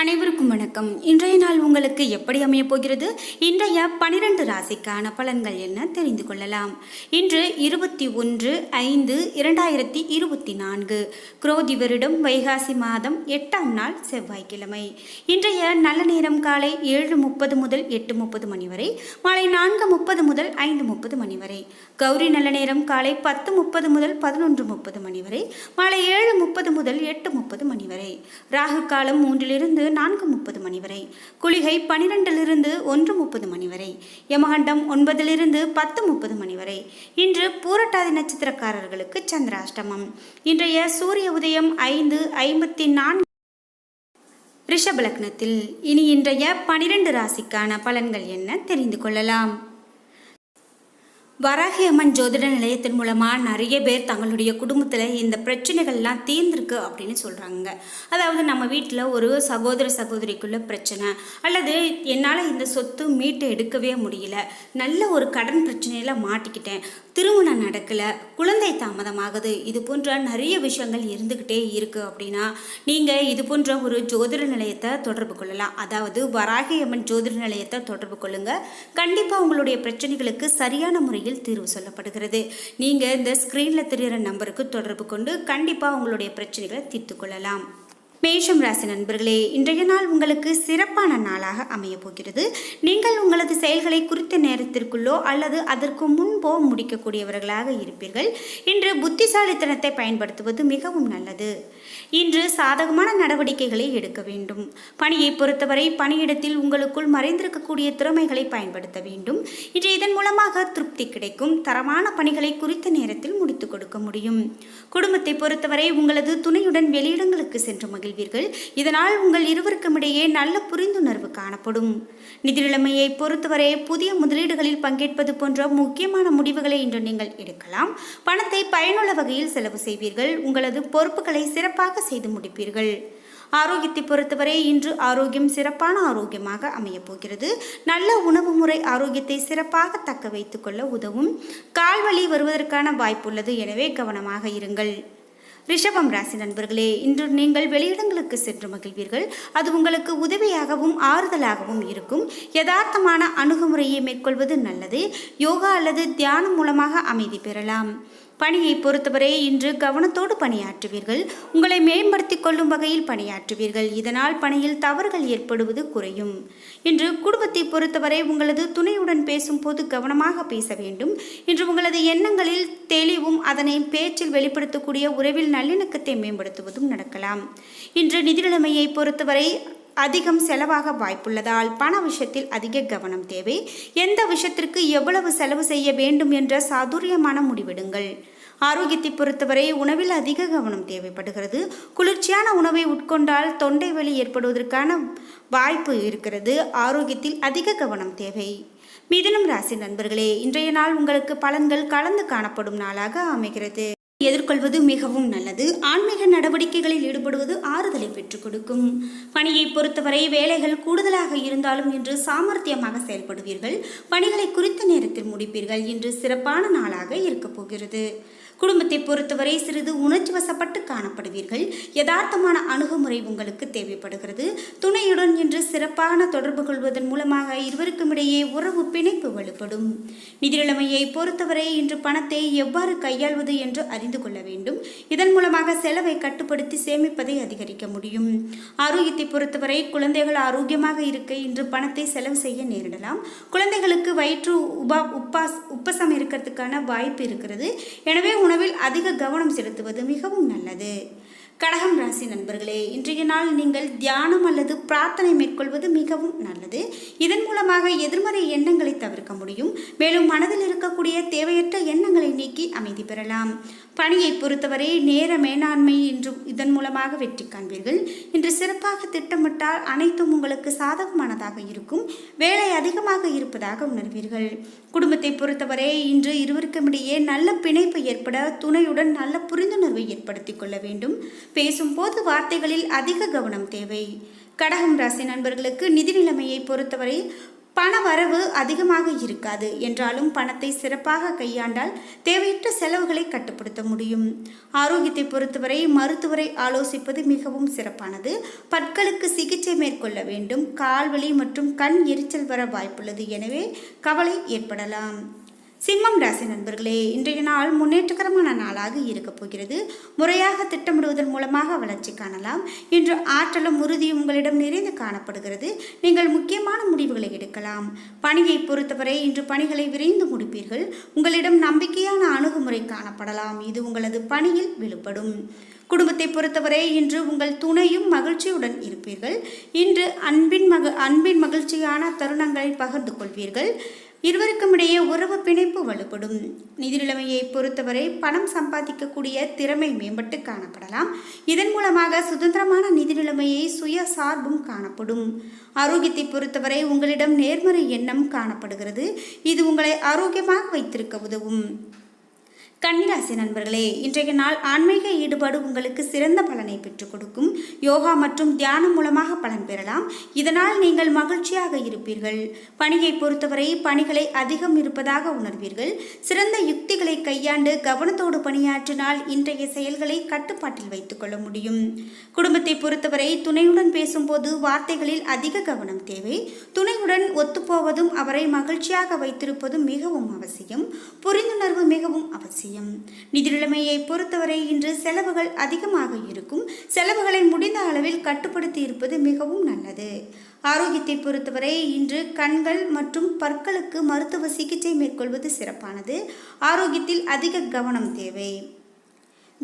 அனைவருக்கும் வணக்கம். இன்றைய நாள் உங்களுக்கு எப்படி அமையப் போகிறது? இன்றைய பனிரெண்டு ராசிக்கான பலன்கள் என்ன தெரிந்து கொள்ளலாம். இன்று இருபத்தி ஒன்று ஐந்து இரண்டாயிரத்தி இருபத்தி நான்கு. குரோதி வருடம் வைகாசி மாதம் எட்டாம் நாள் செவ்வாய்க்கிழமை. இன்றைய நல்ல நேரம் காலை ஏழு முப்பது முதல் எட்டு முப்பது மணி வரை மாலை நான்கு முப்பது முதல் ஐந்து முப்பது மணி வரை. கௌரி நல்ல நேரம் காலை பத்து முப்பது முதல் பதினொன்று முப்பது மணி வரை மாலை ஏழு முப்பது முதல் எட்டு முப்பது மணி வரை. ராகு காலம் மூன்றிலிருந்து நான்கு முப்பது மணி வரை. குளிகை பனிரெண்டிலிருந்து ஒன்று முப்பது மணி வரை. யமகண்டம் ஒன்பதிலிருந்து பத்து முப்பது மணி வரை. இன்று பூரட்டாதி நட்சத்திரக்காரர்களுக்கு சந்திராஷ்டமம். இன்றைய சூரிய உதயம் ஐந்து ஐம்பத்தி நான்கு. ரிஷபலக்னத்தில். இனி இன்றைய பனிரெண்டு ராசிக்கான பலன்கள் என்ன தெரிந்து கொள்ளலாம்? வராகி அம்மன் ஜோதிட நிலையத்தின் மூலமாக நிறைய பேர் தங்களுடைய குடும்பத்தில் இந்த பிரச்சனைகள்லாம் தீர்ந்துருக்கு அப்படின்னு சொல்கிறாங்க அதாவது நம்ம வீட்டில் ஒரு சகோதர சகோதரிக்குள்ள பிரச்சனை அல்லது என்னால் இந்த சொத்து மீட்டு எடுக்கவே முடியல நல்ல ஒரு கடன் பிரச்சனையில் மாட்டிக்கிட்டேன் திருமணம் நடக்கலை குழந்தை தாமதமாகுது இது போன்ற நிறைய விஷயங்கள் இருந்துக்கிட்டே இருக்குது அப்படின்னா நீங்கள் இது போன்ற ஒரு ஜோதிட நிலையத்தை தொடர்பு கொள்ளலாம். அதாவது வராகி அம்மன் ஜோதிட நிலையத்தை தொடர்பு கொள்ளுங்கள் கண்டிப்பாக உங்களுடைய பிரச்சனைகளுக்கு சரியான முறையில் தீர்வு சொல்லப்படுகிறது. நீங்கள் இந்த ஸ்க்ரீனில் தெரிகிற நம்பருக்கு தொடர்பு கொண்டு கண்டிப்பாக உங்களுடைய பிரச்சனைகளை தீர்த்து கொள்ளலாம். மேஷம் ராசி நண்பர்களே இன்றைய நாள் உங்களுக்கு சிறப்பான நாளாக அமைய போகிறது. நீங்கள் உங்களது செயல்களை குறித்த நேரத்திற்குள்ளோ அல்லது அதற்கு முன்போ முடிக்கக்கூடியவர்களாக இருப்பீர்கள். இன்று புத்திசாலித்தனத்தை பயன்படுத்துவது மிகவும் நல்லது. இன்று சாதகமான நடவடிக்கைகளை எடுக்க வேண்டும். பணியை பொறுத்தவரை பணியிடத்தில் உங்களுக்குள் மறைந்திருக்கக்கூடிய திறமைகளை பயன்படுத்த வேண்டும். இன்று இதன் மூலமாக திருப்தி கிடைக்கும். தரமான பணிகளை குறித்த நேரத்தில் முடித்துக் கொடுக்க முடியும். குடும்பத்தை பொறுத்தவரை உங்களது துணையுடன் வெளியிடங்களுக்கு சென்று மகிழ்வீர்கள். இதனால் உங்கள் இருவருக்கும் இடையே நல்ல புரிந்துணர்வு காணப்படும். நிதிநிலைமையை பொறுத்தவரை புதிய முதலீடுகளில் பங்கேற்பது போன்ற முக்கியமான முடிவுகளை இன்று நீங்கள் எடுக்கலாம். பணத்தை பயனுள்ள வகையில் செலவு செய்வீர்கள். உங்களது பொறுப்புகளை சிறப்பாக செய்து முடிப்பீர்கள். ஆரோக்கியத்தை பொறுத்தவரை இன்று ஆரோக்கியம் சிறப்பான ஆரோக்கியமாக அமையப் போகிறது. நல்ல உணவு முறை ஆரோக்கியத்தை சிறப்பாக தக்க வைத்துக் கொள்ள உதவும். கால்வழி வருவதற்கான வாய்ப்புள்ளது எனவே கவனமாக இருங்கள். ரிஷபம் ராசி நண்பர்களே இன்று நீங்கள் வெளியிடங்களுக்கு சென்று மகிழ்வீர்கள். அது உங்களுக்கு உதவியாகவும் ஆறுதலாகவும் இருக்கும். யதார்த்தமான அணுகுமுறையை மேற்கொள்வது நல்லது. யோகா அல்லது தியானம் மூலமாக அமைதி பெறலாம். பணியை பொறுத்தவரை இன்று கவனத்தோடு பணியாற்றுவீர்கள். உங்களை மேம்படுத்தி கொள்ளும் வகையில் பணியாற்றுவீர்கள். இதனால் பணியில் தவறுகள் ஏற்படுவது குறையும். இன்று குடும்பத்தை பொறுத்தவரை உங்களது துணையுடன் பேசும்போது கவனமாக பேச வேண்டும். இன்று உங்களது எண்ணங்களில் தெளிவும் அதனை பேச்சில் வெளிப்படுத்தக்கூடிய உறவில் நல்லிணக்கத்தை மேம்படுத்துவதும் நடக்கலாம். இன்று நிதி நிலைமையை பொறுத்தவரை அதிகம் செலவாக வாய்ப்புள்ளதால் பண விஷயத்தில் அதிக கவனம் தேவை. எந்த விஷயத்திற்கு எவ்வளவு செலவு செய்ய வேண்டும் என்ற சாதுரியமான முடிவெடுங்கள். ஆரோக்கியத்தை பொறுத்தவரை உணவில் அதிக கவனம் தேவைப்படுகிறது. குளிர்ச்சியான உணவை உட்கொண்டால் தொண்டை வலி ஏற்படுவதற்கான வாய்ப்பு இருக்கிறது. ஆரோக்கியத்தில் அதிக கவனம் தேவை. மிதுனம் ராசி நண்பர்களே இன்றைய நாள் உங்களுக்கு பலன்கள் கலந்து காணப்படும் நாளாக அமைகிறது. எதிர்கொள்வது மிகவும் நல்லது. ஆன்மீக நடவடிக்கைகளில் ஈடுபடுவது ஆறுதலை பெற்றுக் கொடுக்கும். பணியை பொறுத்தவரை வேலைகள் கூடுதலாக இருந்தாலும் இன்று சாமர்த்தியமாக செயல்படுவீர்கள். பணிகளை குறித்த நேரத்தில் முடிப்பீர்கள். இன்று சிறப்பான நாளாக இருக்கப் போகிறது. குடும்பத்தை பொறுத்தவரை சிறிது உணர்ச்சி வசப்பட்டு காணப்படுவீர்கள். யதார்த்தமான அணுகுமுறை உங்களுக்கு தேவைப்படுகிறது. துணையுடன் என்று சிறப்பான தொடர்பு கொள்வதன் மூலமாக இருவருக்கும் இடையே உறவு பிணைப்பு வலுப்படும். நிதிநிலைமையை பொறுத்தவரை இன்று பணத்தை எவ்வாறு கையாள்வது என்று அறிந்து கொள்ள வேண்டும். இதன் மூலமாக செலவை கட்டுப்படுத்தி சேமிப்பதை அதிகரிக்க முடியும். ஆரோக்கியத்தை பொறுத்தவரை குழந்தைகள் ஆரோக்கியமாக இருக்க இன்று பணத்தை செலவு செய்ய நேரிடலாம். குழந்தைகளுக்கு வயிற்று உபா உப்பாஸ் உப்பசம் இருக்கிறதுக்கான வாய்ப்பு இருக்கிறது. எனவே உணவில் அதிக கவனம் செலுத்துவது மிகவும் நல்லது. கடகம் ராசி நண்பர்களே இன்றைய நாள் நீங்கள் தியானம் அல்லது பிரார்த்தனை மேற்கொள்வது மிகவும் நல்லது. இதன் மூலமாக எதிர்மறை எண்ணங்களை தவிர்க்க முடியும். மேலும் மனதில் இருக்கக்கூடிய தேவையற்ற எண்ணங்களை நீக்கி அமைதி பெறலாம். பணியை பொறுத்தவரை நேர மேலாண்மை என்றும் இதன் மூலமாக வெற்றி காண்பீர்கள். இன்று சிறப்பாக திட்டமிட்டால் அனைத்தும் உங்களுக்கு சாதகமானதாக இருக்கும். வேலை அதிகமாக இருப்பதாக உணர்வீர்கள். குடும்பத்தை பொறுத்தவரை இன்று இருவருக்கும் இடையே நல்ல பிணைப்பு ஏற்பட துணையுடன் நல்ல புரிந்துணர்வை ஏற்படுத்திக் கொள்ள வேண்டும். பேசும்போது வார்த்தைகளில் அதிக கவனம் தேவை. கடகம் ராசி நண்பர்களுக்கு நிதி நிலைமையை பொறுத்தவரை பண வரவு அதிகமாக இருக்காது என்றாலும் பணத்தை சிறப்பாக கையாண்டால் தேவையற்ற செலவுகளை கட்டுப்படுத்த முடியும். ஆரோக்கியத்தை பொறுத்தவரை மருத்துவரை ஆலோசிப்பது மிகவும் சிறப்பானது. பற்களுக்கு சிகிச்சை மேற்கொள்ள வேண்டும். கால்வலி மற்றும் கண் எரிச்சல் வர வாய்ப்புள்ளது. எனவே கவலை ஏற்படலாம். சிம்மம் ராசி நண்பர்களே இன்றைய நாள் முன்னேற்றகரமான நாளாக இருக்கப் போகிறது. முறையாக திட்டமிடுவதன் மூலமாக வளர்ச்சி காணலாம். இன்று ஆற்றலும் உறுதியும் உங்களிடம் நிறைந்து காணப்படுகிறது. நீங்கள் முக்கியமான முடிவுகளை எடுக்கலாம். பணியை பொறுத்தவரை இன்று பணிகளை விரைந்து முடிப்பீர்கள். உங்களிடம் நம்பிக்கையான அணுகுமுறை காணப்படலாம். இது உங்களது பணியில் வெளிப்படும் குடும்பத்தை பொறுத்தவரை இன்று உங்கள் துணையும் மகிழ்ச்சியுடன் இருப்பீர்கள். இன்று அன்பின் மக அன்பின் மகிழ்ச்சியான தருணங்களை பகிர்ந்து கொள்வீர்கள். இருவருக்கும் இடையே உறவு பிணைப்பு வலுப்படும். நிதி நிலைமையை பொறுத்தவரை பணம் சம்பாதிக்கக்கூடிய திறமை மேம்பட்டு காணப்படலாம். இதன் மூலமாக சுதந்திரமான நிதி நிலைமையை சுய சார்பும் காணப்படும். ஆரோக்கியத்தை பொறுத்தவரை உங்களிடம் நேர்மறை எண்ணம் காணப்படுகிறது. இது உங்களை ஆரோக்கியமாக வைத்திருக்க உதவும். கன்னிராசி நண்பர்களே இன்றைய நாள் ஆன்மீக ஈடுபாடு உங்களுக்கு சிறந்த பலனை பெற்றுக் கொடுக்கும். யோகா மற்றும் தியானம் மூலமாக பலன் பெறலாம். இதனால் நீங்கள் மகிழ்ச்சியாக இருப்பீர்கள். பணியை பொறுத்தவரை பணிகளை அதிகம் இருப்பதாக உணர்வீர்கள். சிறந்த யுக்திகளை கையாண்டு கவனத்தோடு பணியாற்றினால் இன்றைய செயல்களை கட்டுப்பாட்டில் வைத்துக் கொள்ள முடியும். குடும்பத்தை பொறுத்தவரை துணையுடன் பேசும்போது வார்த்தைகளில் அதிக கவனம் தேவை. துணையுடன் ஒத்துப்போவதும் அவரை மகிழ்ச்சியாக வைத்திருப்பதும் மிகவும் அவசியம். புரிந்துணர்வு மிகவும் அவசியம். நிதிநிலைமையை பொறுத்தவரை இன்று செலவுகள் அதிகமாக இருக்கும். செலவுகளை முடிந்த அளவில் கட்டுப்படுத்தி இருப்பது மிகவும் நல்லது. ஆரோக்கியத்தை பொறுத்தவரை இன்று கண்கள் மற்றும் பற்களுக்கு மருத்துவ சிகிச்சை மேற்கொள்வது சிறப்பானது. ஆரோக்கியத்தில் அதிக கவனம் தேவை.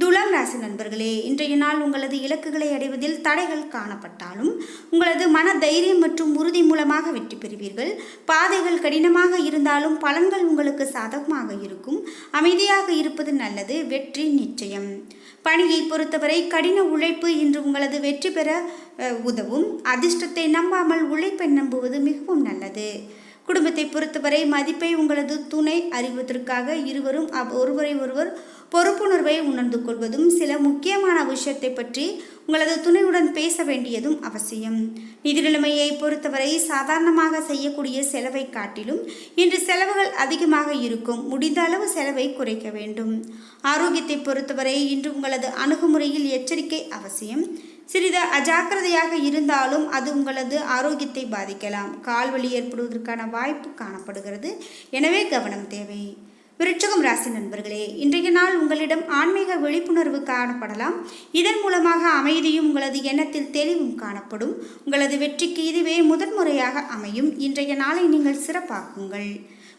துலாம் ராசி நண்பர்களே இன்றைய நாள் உங்களது இலக்குகளை அடைவதில் தடைகள் காணப்பட்டாலும் உங்களது மன தைரியம் மற்றும் உறுதி மூலமாக வெற்றி பெறுவீர்கள். பாதைகள் கடினமாக இருந்தாலும் பலன்கள் உங்களுக்கு சாதகமாக இருக்கும். அமைதியாக இருப்பது நல்லது. வெற்றி நிச்சயம். பணியை பொறுத்தவரை கடின உழைப்பு இன்று உங்களது வெற்றி பெற உதவும். அதிர்ஷ்டத்தை நம்பாமல் உழைப்பை நம்புவது மிகவும் நல்லது. குடும்பத்தை பொறுத்தவரை மதிப்பை உங்களது துணை அறிவதற்காக இருவரும் அவ் ஒருவரை ஒருவர் பொறுப்புணர்வை உணர்ந்து கொள்வதும் சில முக்கியமான விஷயத்தை பற்றி உங்களது துணையுடன் பேச வேண்டியதும் அவசியம். நிதி நிலைமையை பொறுத்தவரை சாதாரணமாக செய்யக்கூடிய செலவை காட்டிலும் இன்று செலவுகள் அதிகமாக இருக்கும். முடிந்த அளவு செலவை குறைக்க வேண்டும். ஆரோக்கியத்தை பொறுத்தவரை இன்று உங்களது அணுகுமுறையில் எச்சரிக்கை அவசியம். சிறிது அஜாக்கிரதையாக இருந்தாலும் அது உங்களது ஆரோக்கியத்தை பாதிக்கலாம். கால்வலி ஏற்படுவதற்கான வாய்ப்பு காணப்படுகிறது. எனவே கவனம் தேவை. விருட்சகம் ராசி நண்பர்களே இன்றைய நாள் உங்களிடம் ஆன்மீக விழிப்புணர்வு காணப்படலாம். இதன் மூலமாக அமைதியும் உங்களது எண்ணத்தில் தெளிவும் காணப்படும். உங்களது வெற்றிக்கு இதுவே முதன்முறையாக அமையும். இன்றைய நாளை நீங்கள் சிறப்பாக்குங்கள்.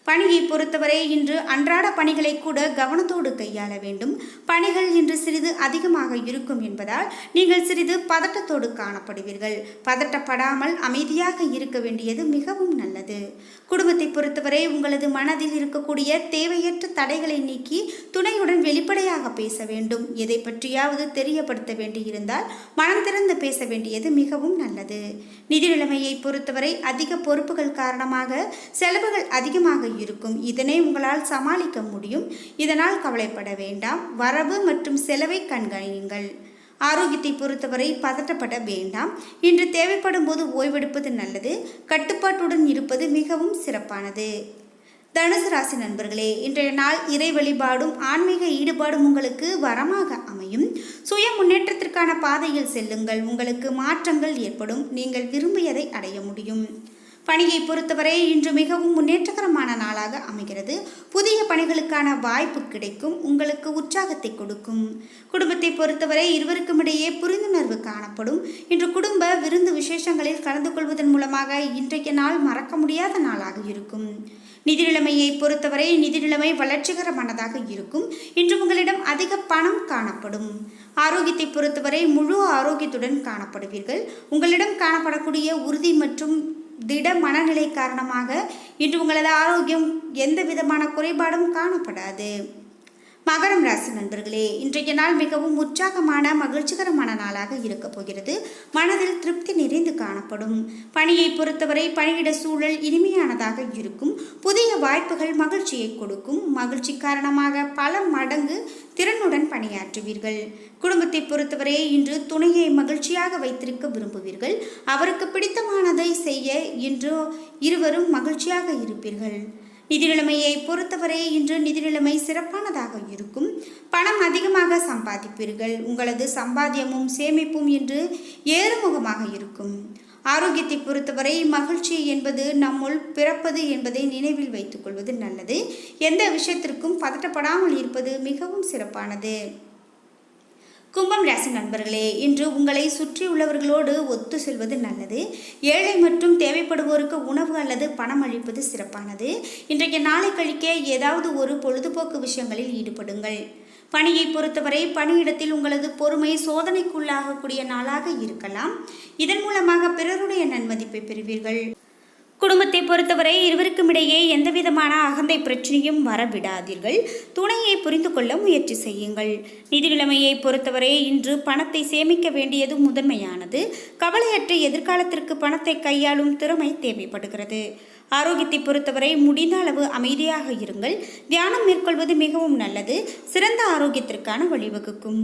பணியை பொறுத்தவரை இன்று அன்றாட பணிகளை கூட கவனத்தோடு கையாள வேண்டும். பணிகள் இன்று சிறிது அதிகமாக இருக்கும் என்பதால் நீங்கள் சிறிது பதட்டத்தோடு காணப்படுவீர்கள். பதட்டப்படாமல் அமைதியாக இருக்க வேண்டியது மிகவும் நல்லது. குடும்பத்தை பொறுத்தவரை உங்களது மனதில் இருக்கக்கூடிய தேவையற்ற தடைகளை நீக்கி துணை வெளிப்படையாக பேச வேண்டும். எதை பற்றியாவது தெரியப்படுத்த வேண்டியிருந்தால் மனம் திறந்து பேச வேண்டியது மிகவும் நல்லது. நிதி நிலைமையை பொறுத்தவரை அதிக பொறுப்புகள் காரணமாக செலவுகள் அதிகமாக இருக்கும். இதனை உங்களால் சமாளிக்க முடியும். இதனால் கவலைப்பட வேண்டாம். வரவு மற்றும் செலவை கண்காணியுங்கள். ஆரோக்கியத்தை பொறுத்தவரை பதட்டப்பட வேண்டாம். இன்று தேவைப்படும் போது ஓய்வெடுப்பது நல்லது. கட்டுப்பாட்டுடன் இருப்பது மிகவும் சிறப்பானது. தனுசு ராசி நண்பர்களே இன்றைய நாள் இறை வழிபாடும் ஆன்மீக ஈடுபாடும் உங்களுக்கு வரமாக அமையும். சுய முன்னேற்றத்திற்கான பாதையில் செல்லுங்கள். உங்களுக்கு மாற்றங்கள் ஏற்படும். நீங்கள் விரும்பியதை அடைய முடியும். பணியை பொறுத்தவரை இன்று மிகவும் முன்னேற்றகரமான நாளாக அமைகிறது. புதிய பணிகளுக்கான வாய்ப்பு கிடைக்கும். உங்களுக்கு உற்சாகத்தை கொடுக்கும். குடும்பத்தை பொறுத்தவரை இருவருக்கும் இடையே புரிந்துணர்வு காணப்படும். இன்று குடும்ப விருந்து விசேஷங்களில் கலந்து கொள்வதன் மூலமாக இன்றைய நாள் மறக்க முடியாத நாளாக இருக்கும். நிதி நிலைமையை பொறுத்தவரை நிதி நிலைமை வளர்ச்சிகரமானதாக இருக்கும். இன்று உங்களிடம் அதிக பணம் காணப்படும். ஆரோக்கியத்தை பொறுத்தவரை முழு ஆரோக்கியத்துடன் காணப்படுவீர்கள். உங்களிடம் காணப்படக்கூடிய உறுதி மற்றும் திட மனநிலை காரணமாக இன்று உங்களது ஆரோக்கியம் எந்த விதமான குறைபாடும் காணப்படாது. மகரம் ராசி நண்பர்களே இன்றைய நாள் மிகவும் உற்சாகமான மகிழ்ச்சிகரமான நாளாக இருக்கப் போகிறது. மனதில் திருப்தி நிறைந்து காணப்படும். பணியை பொறுத்தவரை பணியிட சூழல் இனிமையானதாக இருக்கும். புதிய வாய்ப்புகள் மகிழ்ச்சியை கொடுக்கும். மகிழ்ச்சி காரணமாக பல மடங்கு திறனுடன் பணியாற்றுவீர்கள். குடும்பத்தை பொறுத்தவரை இன்று துணையை மகிழ்ச்சியாக வைத்திருக்க விரும்புவீர்கள். அவருக்கு பிடித்தமானதை செய்ய இன்று இருவரும் மகிழ்ச்சியாக இருப்பீர்கள். நிதி நிலைமையை பொறுத்தவரை இன்று நிதி நிலைமை சிறப்பானதாக இருக்கும். பணம் அதிகமாக சம்பாதிப்பீர்கள். உங்களது சம்பாத்தியமும் சேமிப்பும் இன்று ஏறுமுகமாக இருக்கும். ஆரோக்கியத்தை பொறுத்தவரை மகிழ்ச்சி என்பது நம்முள் பிறப்பது என்பதை நினைவில் வைத்துக் கொள்வது நல்லது. எந்த விஷயத்திற்கும் பதட்டப்படாமல் இருப்பது மிகவும் சிறப்பானது. கும்பம் ராசி நண்பர்களே இன்று உங்களை சுற்றியுள்ளவர்களோடு ஒத்து செல்வது நல்லது. ஏழை மற்றும் தேவைப்படுவோருக்கு உணவு அல்லது பணம் அளிப்பது சிறப்பானது. இன்றைக்கு நாளை கழிக்க ஏதாவது ஒரு பொழுதுபோக்கு விஷயங்களில் ஈடுபடுங்கள். பணியை பொறுத்தவரை பணியிடத்தில் உங்களது பொறுமை சோதனைக்குள்ளாகக்கூடிய நாளாக இருக்கலாம். இதன் மூலமாக பிறருடைய நன்மதிப்பை பெறுவீர்கள். குடும்பத்தை பொறுத்தவரை இருவருக்கும் இடையே எந்தவிதமான அகந்தை பிரச்சனையும் வரவிடாதீர்கள். துணையை புரிந்து கொள்ள முயற்சி செய்யுங்கள். நிதி நிலைமையை பொறுத்தவரை இன்று பணத்தை சேமிக்க வேண்டியது முதன்மையானது. கவலையற்ற எதிர்காலத்திற்கு பணத்தை கையாளும் திறமை தேவைப்படுகிறது. ஆரோக்கியத்தை பொறுத்தவரை முடிந்த அளவு அமைதியாக இருங்கள். தியானம் மேற்கொள்வது மிகவும் நல்லது. சிறந்த ஆரோக்கியத்திற்கான வழிவகுக்கும்.